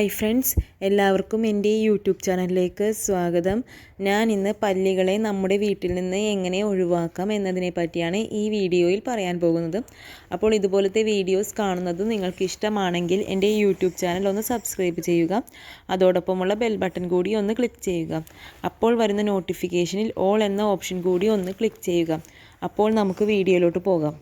Hi friends എല്ലാവർക്കും എന്റെ YouTube ചാനലിലേക്ക് സ്വാഗതം. ഞാൻ ഇന്ന് പല്ലികളെ നമ്മുടെ വീട്ടിൽ നിന്ന് എങ്ങനെ ഒഴിവാക്കാം എന്നതിനെ പറ്റിയാണ് ഈ വീഡിയോയിൽ പറയാൻ പോകുന്നത്. അപ്പോൾ ഇതുപോലത്തെ വീഡിയോസ് കാണുന്നത് നിങ്ങൾക്ക് ഇഷ്ടമാണെങ്കിൽ എന്റെ യൂട്യൂബ് ചാനൽ ഒന്ന് സബ്സ്ക്രൈബ് ചെയ്യുക. അതോടൊപ്പമുള്ള ബെൽ ബട്ടൺ കൂടി ഒന്ന് ക്ലിക്ക് ചെയ്യുക. അപ്പോൾ വരുന്ന നോട്ടിഫിക്കേഷനിൽ ഓൾ എന്ന ഓപ്ഷൻ കൂടി ഒന്ന് ക്ലിക്ക് ചെയ്യുക. അപ്പോൾ നമുക്ക് വീഡിയോയിലോട്ട് പോകാം.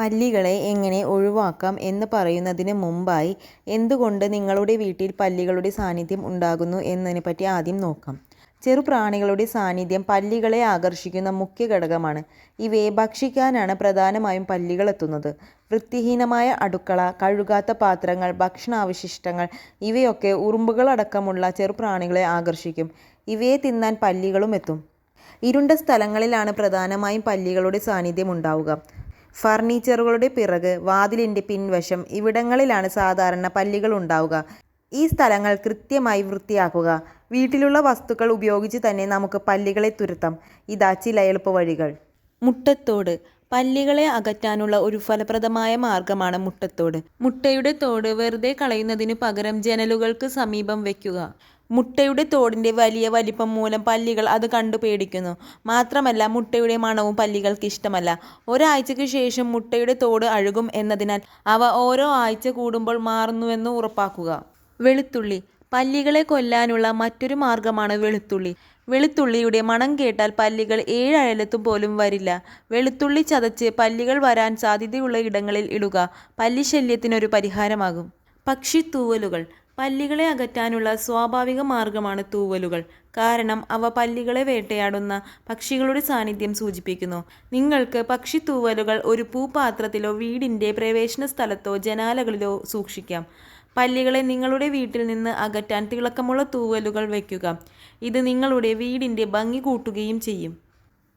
പല്ലികളെ എങ്ങനെ ഒഴിവാക്കാം എന്ന് പറയുന്നതിന് മുമ്പായി എന്തുകൊണ്ട് നിങ്ങളുടെ വീട്ടിൽ പല്ലികളുടെ സാന്നിധ്യം ഉണ്ടാകുന്നു എന്നതിനെ പറ്റി ആദ്യം നോക്കാം. ചെറുപ്രാണികളുടെ സാന്നിധ്യം പല്ലികളെ ആകർഷിക്കുന്ന മുഖ്യ ഘടകമാണ്. ഇവയെ ഭക്ഷിക്കാനാണ് പ്രധാനമായും പല്ലികൾ എത്തുന്നത്. വൃത്തിഹീനമായ അടുക്കള കഴുകാത്ത പാത്രങ്ങൾ ഭക്ഷണാവശിഷ്ടങ്ങൾ ഇവയൊക്കെ ഉറുമ്പുകളടക്കമുള്ള ചെറുപ്രാണികളെ ആകർഷിക്കും. ഇവയെ തിന്നാൻ പല്ലികളും എത്തും. ഇരുണ്ട സ്ഥലങ്ങളിലാണ് പ്രധാനമായും പല്ലികളുടെ സാന്നിധ്യം ഉണ്ടാവുക. ഫർണിച്ചറുകളുടെ പിറക് വാതിലിന്റെ പിൻവശം ഇവിടങ്ങളിലാണ് സാധാരണ പല്ലികൾ ഉണ്ടാവുക. ഈ സ്ഥലങ്ങൾ കൃത്യമായി വൃത്തിയാക്കുക. വീട്ടിലുള്ള വസ്തുക്കൾ ഉപയോഗിച്ച് തന്നെ നമുക്ക് പല്ലികളെ തുരത്താം. ഇതാ ചില എളുപ്പവഴികൾ. മുട്ടത്തോട്. പല്ലികളെ അകറ്റാനുള്ള ഒരു ഫലപ്രദമായ മാർഗമാണ് മുട്ടത്തോട്. മുട്ടയുടെ തോട് വെറുതെ കളയുന്നതിനു പകരം ജനലുകൾക്ക് സമീപം വെക്കുക മുട്ടയുടെ തോടിന്റെ വലിയ വലിപ്പം മൂലം പല്ലികൾ അത് കണ്ടു പേടിക്കുന്നു. മാത്രമല്ല മുട്ടയുടെ മണവും പല്ലികൾക്ക് ഇഷ്ടമല്ല. ഒരാഴ്ചയ്ക്ക് ശേഷം മുട്ടയുടെ തോട് അഴുകും എന്നതിനാൽ അവ ഓരോ ആഴ്ച കൂടുമ്പോൾ മാറുന്നുവെന്ന് ഉറപ്പാക്കുക. വെളുത്തുള്ളി. പല്ലികളെ കൊല്ലാനുള്ള മറ്റൊരു മാർഗമാണ് വെളുത്തുള്ളി. വെളുത്തുള്ളിയുടെ മണം കേട്ടാൽ പല്ലികൾ ഏഴയലത്തും പോലും വരില്ല. വെളുത്തുള്ളി ചതച്ച് പല്ലികൾ വരാൻ സാധ്യതയുള്ള ഇടങ്ങളിൽ ഇടുക പല്ലിശല്യത്തിനൊരു പരിഹാരമാകും. പക്ഷി തൂവലുകൾ. പല്ലികളെ അകറ്റാനുള്ള സ്വാഭാവിക മാർഗമാണ് തൂവലുകൾ. കാരണം അവ പല്ലികളെ വേട്ടയാടുന്ന പക്ഷികളുടെ സാന്നിധ്യം സൂചിപ്പിക്കുന്നു. നിങ്ങൾക്ക് പക്ഷി തൂവലുകൾ ഒരു പൂപാത്രത്തിലോ വീടിന്റെ പ്രവേശന സ്ഥലത്തോ ജനാലകളിലോ സൂക്ഷിക്കാം. പല്ലികളെ നിങ്ങളുടെ വീട്ടിൽ നിന്ന് അകറ്റാൻ തിളക്കമുള്ള തൂവലുകൾ വയ്ക്കുക. ഇത് നിങ്ങളുടെ വീടിന്റെ ഭംഗി കൂട്ടുകയും ചെയ്യും.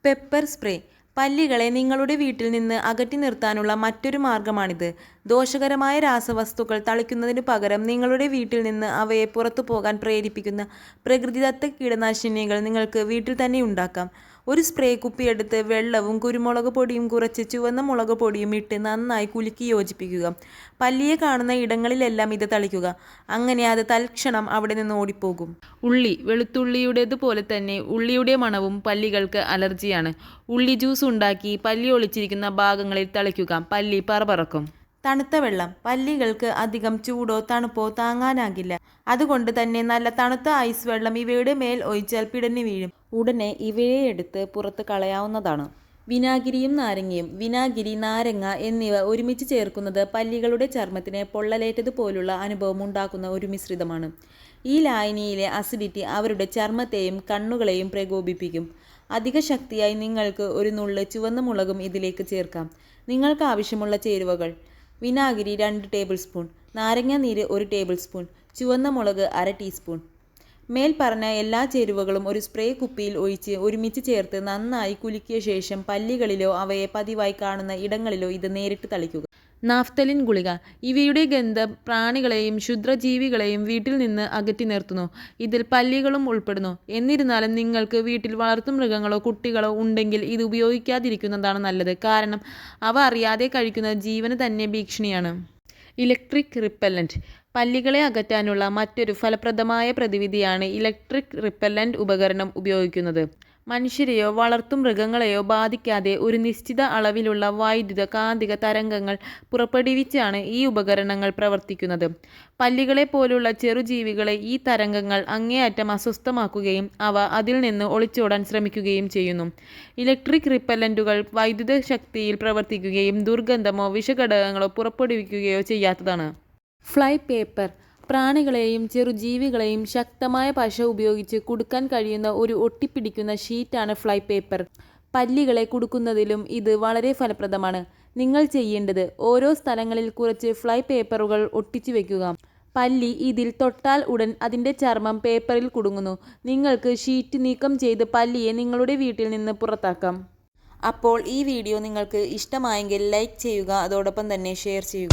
Pepper spray. പല്ലികളെ നിങ്ങളുടെ വീട്ടിൽ നിന്ന് അകറ്റി നിർത്താനുള്ള മറ്റൊരു മാർഗമാണിത്. ദോഷകരമായ രാസവസ്തുക്കൾ തളിക്കുന്നതിന് പകരം നിങ്ങളുടെ വീട്ടിൽ നിന്ന് അവയെ പുറത്തു പോകാൻ പ്രേരിപ്പിക്കുന്ന പ്രകൃതിദത്ത കീടനാശിനികൾ നിങ്ങൾക്ക് വീട്ടിൽ തന്നെ ഉണ്ടാക്കാം. ഒരു സ്പ്രേ കുപ്പി എടുത്ത് വെള്ളവും കുരുമുളക് പൊടിയും കുറച്ച് ചുവന്ന മുളക് പൊടിയും ഇട്ട് നന്നായി കുലുക്കി യോജിപ്പിക്കുക. പല്ലിയെ കാണുന്ന ഇടങ്ങളിലെല്ലാം ഇത് തളിക്കുക. അങ്ങനെ അത് തൽക്ഷണം അവിടെ നിന്ന് ഓടിപ്പോകും. ഉള്ളി വെളുത്തുള്ളിയുടേതുപോലെ തന്നെ ഉള്ളിയുടെ മണവും പല്ലികൾക്ക് അലർജിയാണ്. ഉള്ളി ജ്യൂസ് ഉണ്ടാക്കി പല്ലി ഒളിച്ചിരിക്കുന്ന ഭാഗങ്ങളിൽ തളിക്കുക. പല്ലി പറപറക്കും തണുത്ത വെള്ളം. പല്ലികൾക്ക് അധികം ചൂടോ തണുപ്പോ താങ്ങാനാകില്ല. അതുകൊണ്ട് തന്നെ നല്ല തണുത്ത ഐസ് വെള്ളം ഇവയുടെ മേൽ ഒഴിച്ചാൽ പിടഞ്ഞു വീഴും. ഉടനെ ഇവയെ എടുത്ത് പുറത്ത് കളയാവുന്നതാണ്. വിനാഗിരിയും നാരങ്ങയും വിനാഗിരി നാരങ്ങ എന്നിവ ഒരുമിച്ച് ചേർക്കുന്നത് പല്ലികളുടെ ചർമ്മത്തിന് പൊള്ളലേറ്റതുപോലുള്ള അനുഭവം ഉണ്ടാക്കുന്ന ഒരു മിശ്രിതമാണ്. ഈ ലായനിയിലെ അസിഡിറ്റി അവരുടെ ചർമ്മത്തെയും കണ്ണുകളെയും പ്രകോപിപ്പിക്കും. അധിക ശക്തിയായി നിങ്ങൾക്ക് ഒരു നുള്ള് ചുവന്ന മുളകും ഇതിലേക്ക് ചേർക്കാം. നിങ്ങൾക്ക് ആവശ്യമുള്ള ചേരുവകൾ. വിനാഗിരി രണ്ട് ടേബിൾ സ്പൂൺ നാരങ്ങ നീര് ഒരു ടേബിൾ സ്പൂൺ ചുവന്ന മുളക് അര ടീസ്പൂൺ. മേൽ പറഞ്ഞ എല്ലാ ചേരുവകളും ഒരു സ്പ്രേ കുപ്പിയിൽ ഒഴിച്ച് ഒരുമിച്ച് ചേർത്ത് നന്നായി കുലുക്കിയ ശേഷം പല്ലികളിലോ അവയെ പതിവായി കാണുന്ന ഇടങ്ങളിലോ ഇത് നേരിട്ട് തളിക്കുക. നാഫ്തലിൻ ഗുളിക. ഇവയുടെ ഗന്ധം പ്രാണികളെയും ക്ഷുദ്രജീവികളെയും വീട്ടിൽ നിന്ന് അകറ്റി നിർത്തുന്നു. ഇതിൽ പല്ലികളും ഉൾപ്പെടുന്നു. എന്നിരുന്നാലും നിങ്ങൾക്ക് വീട്ടിൽ വളർത്തു മൃഗങ്ങളോ കുട്ടികളോ ഉണ്ടെങ്കിൽ ഇത് ഉപയോഗിക്കാതിരിക്കുന്നതാണ് നല്ലത്. കാരണം അവ അറിയാതെ കഴിക്കുന്ന ജീവന് തന്നെ ഭീഷണിയാണ്. ഇലക്ട്രിക് റിപ്പല്ലന്റ് പല്ലികളെ അകറ്റാനുള്ള മറ്റൊരു ഫലപ്രദമായ പ്രതിവിധിയാണ് ഇലക്ട്രിക് റിപ്പല്ലന്റ് ഉപകരണം ഉപയോഗിക്കുന്നത്. മനുഷ്യരെയോ വളർത്തു മൃഗങ്ങളെയോ ബാധിക്കാതെ ഒരു നിശ്ചിത അളവിലുള്ള വൈദ്യുത കാന്തിക തരംഗങ്ങൾ പുറപ്പെടുവിച്ചാണ് ഈ ഉപകരണങ്ങൾ പ്രവർത്തിക്കുന്നത്. പല്ലികളെ പോലുള്ള ചെറുജീവികളെ ഈ തരംഗങ്ങൾ അങ്ങേയറ്റം അസ്വസ്ഥമാക്കുകയും അവ അതിൽ നിന്ന് ഒളിച്ചോടാൻ ശ്രമിക്കുകയും ചെയ്യുന്നു. ഇലക്ട്രിക് റിപ്പല്ലന്റുകൾ വൈദ്യുത ശക്തിയിൽ പ്രവർത്തിക്കുകയും ദുർഗന്ധമോ വിഷഘടകങ്ങളോ പുറപ്പെടുവിക്കുകയോ ചെയ്യാത്തതാണ്. ഫ്ലൈ പേപ്പർ പ്രാണികളെയും ചെറുജീവികളെയും ശക്തമായ പശ ഉപയോഗിച്ച് കുടുക്കാൻ കഴിയുന്ന ഒരു ഒട്ടിപ്പിടിക്കുന്ന ഷീറ്റാണ് ഫ്ലൈ പേപ്പർ. പല്ലികളെ കുടുക്കുന്നതിലും ഇത് വളരെ ഫലപ്രദമാണ്. നിങ്ങൾ ചെയ്യേണ്ടത് ഓരോ സ്ഥലങ്ങളിൽ കുറച്ച് ഫ്ലൈ പേപ്പറുകൾ ഒട്ടിച്ചു വെക്കുക. പല്ലി ഇതിൽ തൊട്ടാൽ ഉടൻ അതിന്റെ ചർമ്മം പേപ്പറിൽ കുടുങ്ങുന്നു. നിങ്ങൾക്ക് ഷീറ്റ് നീക്കം ചെയ്ത് പല്ലിയെ നിങ്ങളുടെ വീട്ടിൽ നിന്ന് പുറത്താക്കാം. അപ്പോൾ ഈ വീഡിയോ നിങ്ങൾക്ക് ഇഷ്ടമായെങ്കിൽ ലൈക്ക് ചെയ്യുക അതോടൊപ്പം തന്നെ ഷെയർ ചെയ്യുക.